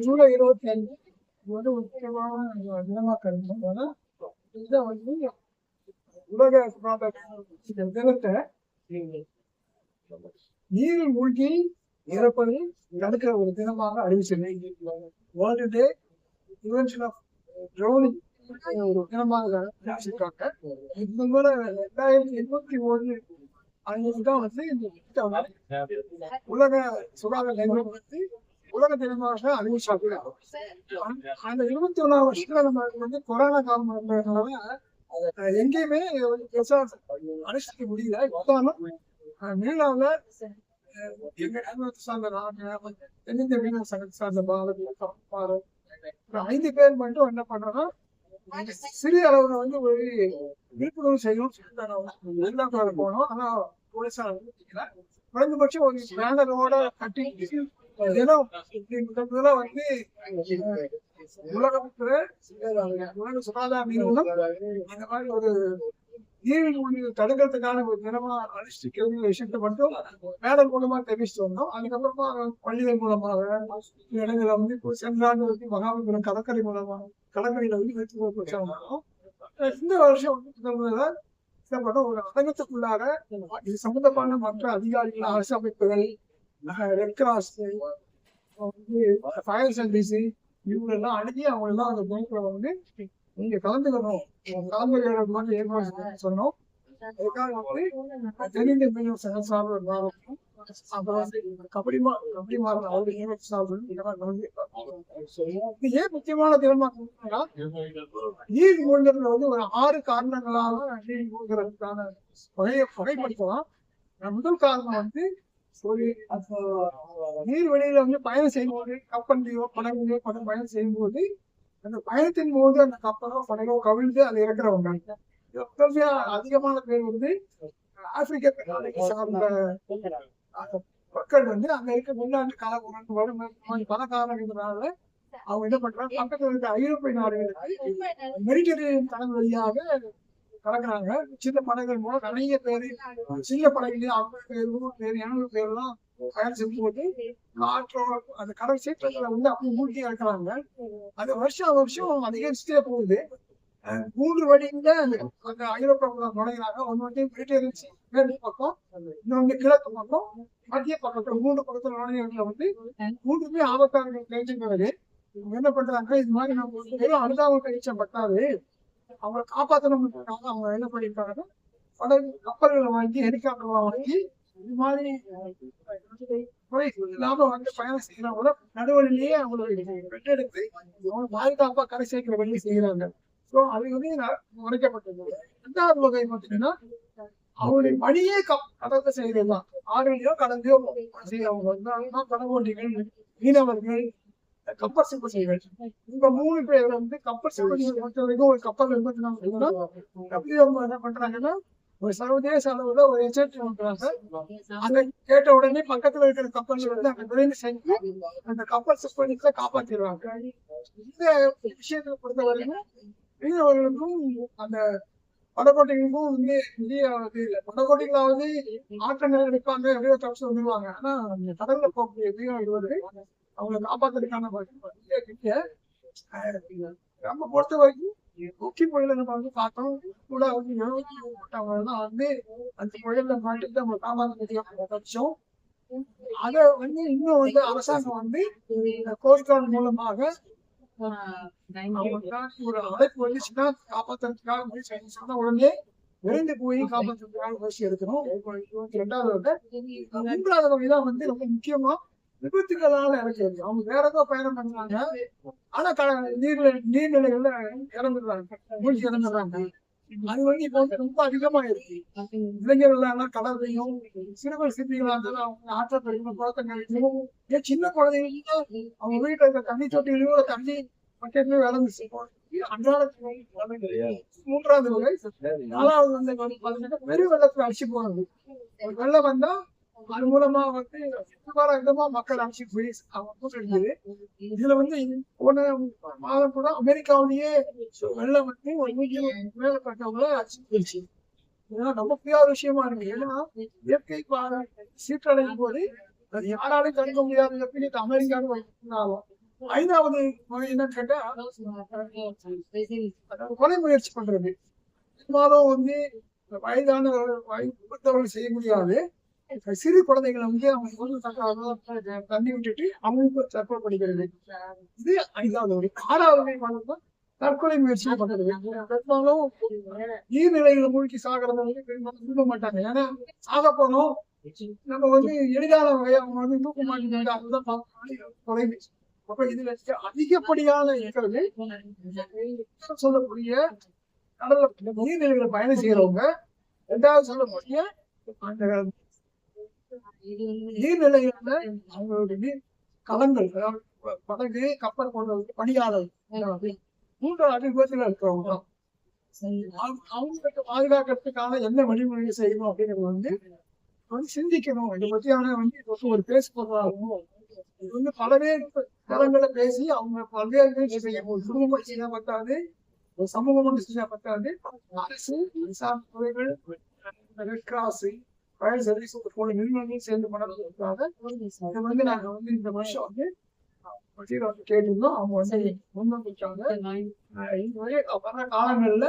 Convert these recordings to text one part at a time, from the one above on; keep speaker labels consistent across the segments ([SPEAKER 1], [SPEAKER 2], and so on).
[SPEAKER 1] ஜூலை இருபத்தி அஞ்சு ஒரு முக்கியமான தினமாக கருதுனா இதை வந்து உலக சுகாதார தினத்தை நீரில் மூழ்கி இறப்பது நடக்கிற ஒரு தினமாக அறிவிச்சிருந்தேன் வேர்ல்டு டே ஆஃப் ட்ரௌனிங் ஒரு தினமாக அறிவிச்சிருக்காங்க இது கூட ரெண்டாயிரத்தி எண்பத்தி ஒன்று அன்னைக்கு தான் வந்து இந்த உலக சுகாதார நிறுவனம் வந்து உலக தினமாக அறிவிச்சாங்க அந்த இருபத்தி ஒன்றாம் வருஷத்துல நம்ம வந்து கொரோனா காலம் இருந்ததுனால எங்கேயுமே வந்து பெருசா அனுஷ்டிக்க முடியல. இருந்தாலும் மீனாவுல எங்க சார்ந்த நாங்க தென்னிந்திய மீனவ சங்கத்தை சார்ந்த பாரதி பாரு ஒரு ஐந்து பேர் மட்டும் என்ன பண்றோம்னா சிறிய அளவுல வந்து ஒரு விழிப்புணர்வு செய்யணும் வெளிநாட்டுல போனோம். ஆனா போலீஸார். குறைந்தபட்சம் ஒரு பேனரோட கட்டி தினம் இப்படி முதல் முதல்ல வந்து உலகத்துல உலக சுகாதார நிறுவனம் இந்த மாதிரி ஒரு நீரில் தடுக்கிறதுக்கான ஒரு தினமா அனுஷ்டிக்கிற விஷயத்தை மட்டும் மூலமா தெரிவிச்சுட்டு வந்தோம். அதுக்கப்புறமா பள்ளிகள் மூலமாக இடங்களை வந்து இப்போ சென்றாண்டு வந்து மகாபலிபுரம் கடற்கரை மூலமாக கடற்கரையில வந்து வைத்து இந்த வருஷம் வந்து முதல் முதல்ல செய்யப்பட்ட ஒரு அரங்கத்துக்குள்ளார இது சம்பந்தமான மற்ற அதிகாரிகள் அரசு அமைப்புகள் ரெட் கிராஸ் ஃபயர் சர்வீஸு இவங்களெல்லாம் அணுகி அவங்க அந்த பேங்க்ல வந்து நீங்க கலந்துக்கணும். கலந்துக்கிற மாதிரி ஏற்பாடு சொன்னோம் அதுக்காக வந்து தென்னிந்திய மீனவ சங்க சார்பு மாவட்டம் அப்புறம் கபடி மா கபடி மாறன் அவருடைய மீனவ சார்பு இதெல்லாம் கலந்து ஏன் முக்கியமான தினமா சொன்னா, நீர் மூழ்கிறதுல வந்து ஒரு ஆறு காரணங்களால நீர் மூழ்கிறதுக்கான வகையை வகைப்படுத்தலாம். முதல் காரணம் வந்து ஒரு நீர் வெளியில வந்து பயணம் செய்யும்போது கப்பல்லையோ படகுலையோ படம் பயணம் செய்யும்போது அந்த பயணத்தின் போது அந்த கப்பலோ படகோ கவிழ்ந்து அதை இறக்குறவங்க. அதிகமான பேர் வந்து ஆப்பிரிக்க சார்ந்த மக்கள் வந்து அங்க இருக்க வெளிநாட்டு கலவரம் வறுமை பல காரணங்களால அவங்க என்ன பண்றாங்க? பக்கத்துல இருக்க ஐரோப்பிய நாடுகளுக்கு மெடிட்டரேனியன் கடல் வழியாக கலக்குறாங்க. சின்ன படகுகள் மூலம் நிறைய பேர் சின்ன படகுலயே ஐம்பது பேர் நூறு பேர் இருநூறு பேர்லாம் செஞ்சு போட்டு காற்றோ அந்த கடல் சீற்றங்களை வந்து அப்படி மூழ்கி இறக்குறாங்க. அது வருஷம் வருஷம் அதிகரிச்சுட்டே போகுது. மூன்று வழியில அந்த ஐரோப்பிய நுழைகிறாங்க ஒன்று வந்து மெடிட்டரேனியன் மேற்கு பக்கம். இன்னொன்று கிழக்கு பக்கம். மத்திய பக்கத்துல மூன்று பக்கத்துல நுழைஞ்சவங்களை வந்து மூன்றுமே ஆபத்தான தெரிஞ்சுக்கிறது இவங்க என்ன பண்றாங்க இது மாதிரி நம்ம வந்து வெறும் அனுதாபம் கழிச்ச பட்டாது அவங்களை காப்பாற்றணும்ன்றதுக்காக அவங்க என்ன பண்ணியிருக்காங்க படகு கப்பல்களை வாங்கி ஹெலிகாப்டர்லாம் வாங்கி இது மாதிரி குறை இல்லாம வந்து பயணம் செய்யறவங்கள நடுவழிலேயே அவங்களுடைய பெற்றெடுத்து அவங்க பாதுகாப்பா கரை சேர்க்கிற வழி செய்யறாங்க. ஸோ அது வந்து ந- ரெண்டாவது வகை பார்த்தீங்கன்னா அவருடைய வழியே கடந்து கடந்து செய்யறதுதான் ஆறுலையோ கடந்தையோ செய்யறவங்க வந்து கடவோட்டிகள் மீனவர்கள் கப்பல் சிப்பந்திகள் இந்த மூணு பேர் வந்து கப்பல் சிப்பந்திகள் பொறுத்த வரைக்கும் ஒரு கப்பல் எண்பத்தி நாலு என்ன பண்றாங்கன்னா ஒரு சர்வதேச அளவுல ஒரு எச்சரிக்கை பண்றாங்க. அந்த கேட்ட உடனே பக்கத்துல இருக்கிற கப்பல்ஸ் வந்து அங்க விரைந்து செஞ்சு அந்த கப்பல் சிப்பந்திகளை காப்பாத்திடுவாங்க. இந்த விஷயத்தை பொறுத்த வரைக்கும் மீனவர்களுக்கும் அந்த படகோட்டைகளுக்கும் வந்து இந்தியாவது இல்லை படக்கோட்டைகளாவது ஆற்றங்கள் எடுப்பாங்க எப்படியோ தப்பிச்சு வந்துருவாங்க. ஆனா அந்த கடல்ல போகக்கூடிய மீனவர்கள் இருவது அவங்களை காப்பாத்துறதுக்கான நம்ம பொறுத்த வரைக்கும் முக்கிய புயல நம்ம வந்து பார்த்தோம். கூட வந்து எழுபத்தி தான் வந்து அந்த புயல்ல மாட்டிட்டு நம்ம காப்பாற்ற தப்பிச்சோம் அதை வந்து இன்னும் வந்து அரசாங்கம் வந்து கோஸ்ட்கார்டு மூலமாக ஒரு அழைப்பு வந்துச்சுன்னா காப்பாற்றுறதுக்காக முயற்சி செஞ்சுச்சுன்னா உடனே விரைந்து போய் காப்பாற்றுறதுக்காக முயற்சி எடுக்கணும். ரெண்டாவது வகை மூன்றாவது வகைதான் வந்து ரொம்ப முக்கியமா விபத்துகளால இறக்குறது அவங்க வேற ஏதோ பயணம் பண்றாங்க. ஆனா க- நீர்ல நீர்நிலைகள்ல இறந்துடுறாங்க. மூழ்கி இறந்துடுறாங்க. அது வந்து இப்போ வந்து ரொம்ப அதிகமா இருக்கு இளைஞர்கள் எல்லாம் கடல்லையும் சிறுவர் சிப்பிகளா இருந்தாலும் அவங்க ஆற்ற பெருமை குளத்தங்கரையும் ஏன் சின்ன குழந்தைங்களுக்கு அவங்க வீட்டுல இருக்க தண்ணி தொட்டிலையும் தண்ணி பக்கத்துலயும் விளந்து அன்றாட மூன்றாவது வகை நாலாவது வந்து பாத்தீங்கன்னா வெள்ளத்துல அடிச்சு போறது வெள்ளம் வந்தா அது மூலமா வந்து சுமாரா விதமா மக்கள் அடிச்சு போய் அவங்க இதுல வந்து போன மாதம் கூட அமெரிக்காவிலேயே வெள்ளம் வந்து ஒரு மேலப்பட்டவங்கள அடிச்சு போயிடுச்சு. இதெல்லாம் ரொம்ப பெரிய விஷயமா இருக்கு. ஏன்னா இயற்கை பா- சீற்றடையும் போது அது யாராலையும் தடுக்க முடியாது எப்படி அமெரிக்காவும் ஐந்தாவது என்னன்னு கேட்டா அதாவது கொலை முயற்சி பண்றது. மாதம் வந்து வயதான வயதவர்கள் செய்ய முடியாது. சிறு குழந்தைகளை வந்து அவங்க வந்து தண்ணி விட்டுட்டு அவங்களுக்கு தற்கொலை பண்ணிக்கிறது. இது ஐந்தாவது வகை ஆறாவது வகை பார்த்தா தற்கொலை முயற்சி பண்றது பெரும்பாலும் நீர்நிலைகளை மூழ்கி சாகிறத வந்து பெரும்பாலும் விரும்ப மாட்டாங்க. ஏன்னா சாக போனோம் நம்ம வந்து எளிதான வகையை அவங்க வந்து தூக்க மாட்டேங்கிறாங்க அதுதான் கொலை குறைவு அப்ப இதுல அதிகப்படியான இருக்கிறது சொல்லக்கூடிய கடல்ல நீர்நிலைகளை பயணம் செய்யறவங்க ரெண்டாவது சொல்லக்கூடிய அந்த நீர்நிலைகள்ல அவங்களுடைய கலங்கள் படகு கப்பல் போன்ற பணியாளர் மூன்றாவது விபத்துல இருக்கிறவங்க. அவங்களுக்கு பாதுகாக்கிறதுக்கான என்ன வழிமுறைகள் செய்யணும் அப்படிங்கறது வந்து வந்து சிந்திக்கணும். இதை பத்தியான வந்து இது வந்து ஒரு பேச பொருளாகும் இது வந்து பல்வேறு தரங்களை பேசி அவங்க பல்வேறு பேர் செய்யணும். ஒரு குடும்பம் செய்ய பத்தாது ஒரு சமூகம் செய்ய பத்தாது. அரசு அரசாங்க துறைகள் ரெட் கிராஸ் ஃபயர் சர்வீஸ் போல நிறுவனங்கள் சேர்ந்து பண்ணுறதுக்காக இதை வந்து நாங்க வந்து இந்த வருஷம் வந்து கேட்டிருந்தோம் அவங்க வந்து அஹ் இந்த வரை காலங்கள்ல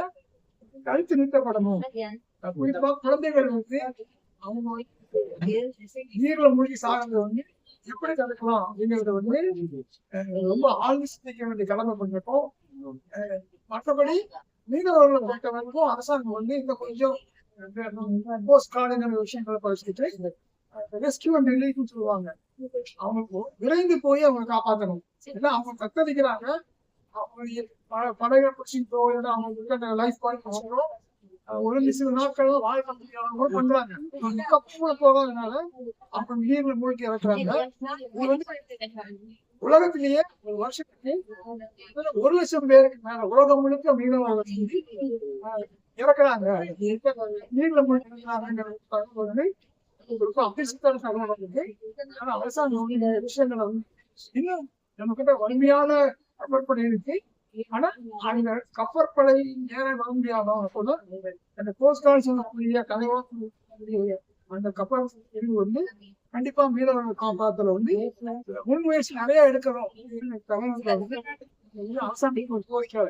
[SPEAKER 1] கழுத்து நிறுத்தப்படணும் குழந்தைகள் வந்து அவங்க நீர்ல மூழ்கி சாகிறது வந்து எப்படி தடுக்கலாம் அப்படிங்கறத வந்து ரொம்ப ஆழ்ந்து சிந்திக்க வேண்டிய கடமை பண்ணிருக்கோம். அஹ், மற்றபடி மீனவர்களை பொறுத்த வரைக்கும் அரசாங்கம் வந்து இந்த கொஞ்சம் போஸ்ட் கார்டுங்கிற விஷயங்களை படிச்சுட்டு ரெஸ்கியூ அண்ட் ரிலீஃப்னு சொல்லுவாங்க. அவங்க விரைந்து போய் அவங்க காப்பாற்றணும். ஏன்னா அவங்க தத்தளிக்கிறாங்க அவங்க படகை பிடிச்சிட்டோ போயிட்டு அவங்களுக்கு அந்த லைஃப் பாயிண்ட் ஒரு சில நாட்கள் வாழ்க்கை முடியாம பண்றாங்க. அதுக்கப்புறம் போகாதனால அவங்க நீர்ல மூழ்கி இறக்குறாங்க. உலகத்திலேயே ஒரு வருஷத்துக்கு ஒரு லட்சம் பேருக்கு மேல உலகம் முழுக்க மீனவர்கள் இறக்குறாங்க. நீர்ல உங்களுக்கு அதிர்ஷ்டத்தான தகவல் வந்து. ஆனா அரசாங்கம் விஷயங்களை வந்து இன்னும் நம்ம கிட்ட வலிமையான கப்பற்படை இருக்கு ஆனா அந்த கப்பற்படை ஏற வர முடியாதோ அப்போதான் அந்த கோஸ்ட் கார்டு சொல்லக்கூடிய அந்த கப்பல் பிரிவு வந்து கண்டிப்பா மீனவர்கள் காப்பாத்துல வந்து நிறைய தகவல் வந்து அரசாங்கத்துக்கு ஒரு கோரிக்கை